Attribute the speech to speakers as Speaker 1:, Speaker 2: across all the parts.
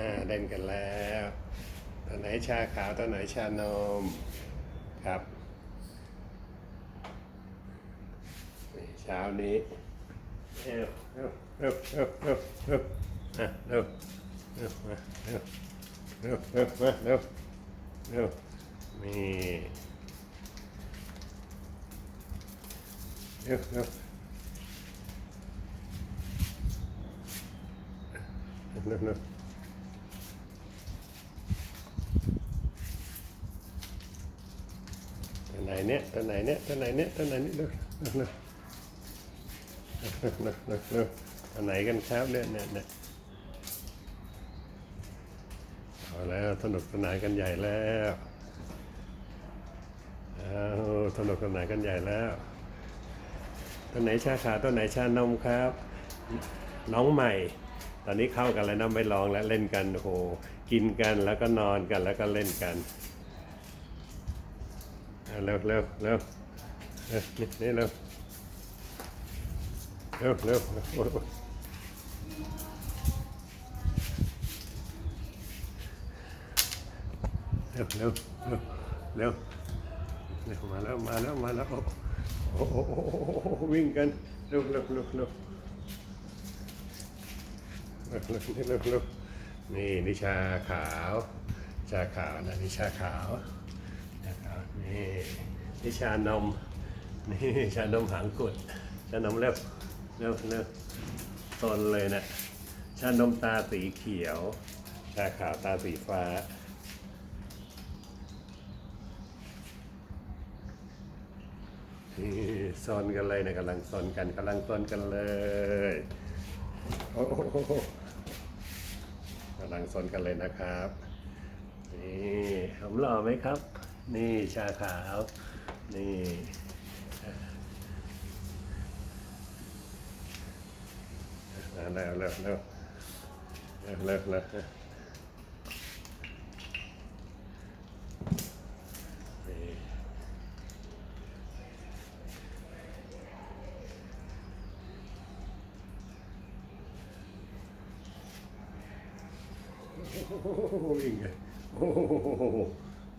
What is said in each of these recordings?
Speaker 1: อ่าเล่นกันแล้วตัวไหนชาขาวตัวไหนชานมครับนี่เช้านี้เร็วเร็วเร็วเร็วเร็วเร็วอะเร็วเร็วมาเร็วเร็วเร็วมาเร็วเร็วนี่เร็วเร็วเร็วเร็ว ตัวไหน เนี่ยตัวไหนเนี่ยตัวไหนเนี่ยตัวไหนเนี่ยเร็วเร็วเร็วตัวไหนกันครับเนี่ยเนี่ยเนี่ยเอาแล้วสนุกสนานกันใหญ่แล้วเอาสนุกสนานกันใหญ่แล้วตัวไหนชาขาตัวไหนชานมครับ น้องใหม่ ตอนนี้เข้ากันแล้วนะไม่ลองแล้วเล่นกันโหกินกันแล้วก็นอนกันแล้วก็เล่นกัน เร็วเร็วเร็วเร็วนี่นี่เร็วเร็วเร็วเร็วเร็วเร็วเร็วมาแล้วมาแล้วมาแล้วโอ้โหวิ่งกันเร็วเร็วเร็วเร็วเร็วเร็วนี่เร็วเร็วนี่นิชาขาวชาขาวนะนิชาขาว นะครับนี่นี่ชานมนี่ชานมหางกุดชานมเร็วเร็วเร็วตนเลยนะชานมตาสีเขียว ชาขาวตาสีฟ้านี่ซนกันเลยนะกำลังซนกันกำลังซนกันเลยโอ้โหกำลังซนกันเลยนะครับนี่ผมหล่อไหมครับ นี่ชาขาว นี่ แล้วแล้วแล้วแล้วแล้วโอ้โหวิ่งเลยโอ้โห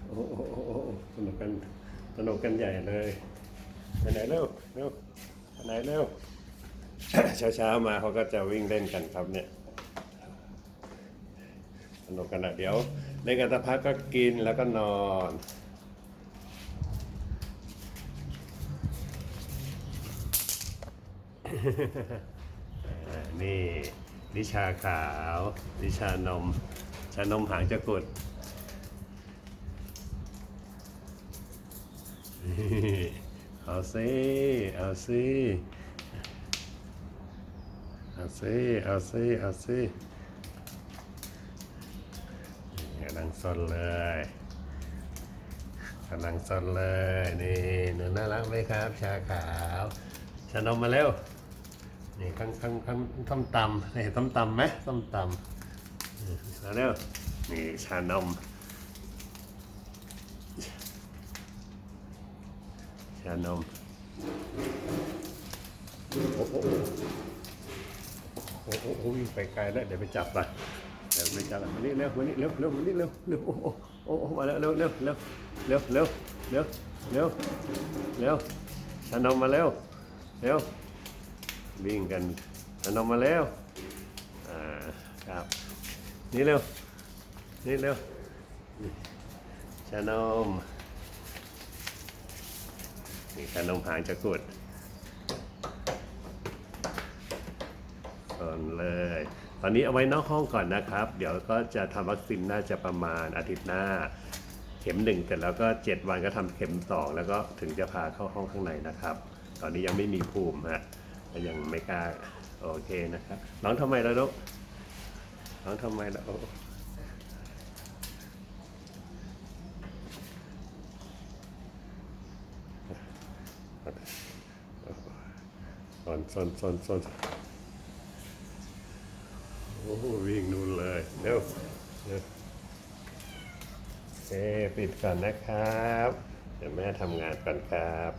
Speaker 1: โอ้โหโอ้สนุกกันสนุกกันใหญ่เลยไปไหนเร็วเร็วไปไหนเร็วเช้าเช้ามาเขาก็จะวิ่งเล่นกันครับเนี่ยสนุกกันนะเดี๋ยวเล่นกันสักพักก็กินแล้วก็นอนนี่นิชาขาวนิชานมชานมหางจะกุด เอาซิเอาซิเอาซิเอาซิเอาซิกำลังสนเลยกำลังสนเลยนี่หนูน่ารักไหมครับ ชาขาวชานมมาเร็วนี่ข้างข้างข้างต้มตำเห็นต้มตำไหมต้มตำมาเร็วนี่ชานม ชานมโอ้โหโอ้โหโอ้โหวิ่งไปไกลแล้วเดี๋ยวไปจับไปเดี๋ยวไปจับมานี่เร็วมานี่เร็วเร็วมานี่เร็วเร็วโอ้โหโอ้โหมาแล้วเร็วเร็วเร็วเร็วเร็วเร็วเร็วเร็วชานมมาเร็วเร็ววิ่งกันชานมมาแล้วอ่าครับนี่เร็วนี่เร็วชานม นี่ชานมหางจะกุดก่อนเลย ตอนนี้เอาไว้นอกห้องก่อนนะครับ เดี๋ยวก็จะทำวัคซีนน่าจะประมาณอาทิตย์หน้า เข็มหนึ่งเสร็จแล้วก็เจ็ดวันก็ทำเข็มสองแล้วก็ถึงจะพาเข้าห้องข้างในนะครับ ตอนนี้ยังไม่มีภูมิฮะยังไม่กล้าโอเคนะครับ น้องทำไมแล้วลูกน้องทำไมแล้ว โอ้สนซ้อนซ่อนโอ้โหวิ่งนู่นเลยเร็วเร็วโอเคปิดก่อนนะครับ เดี๋ยวแม่ทำงานก่อนครับ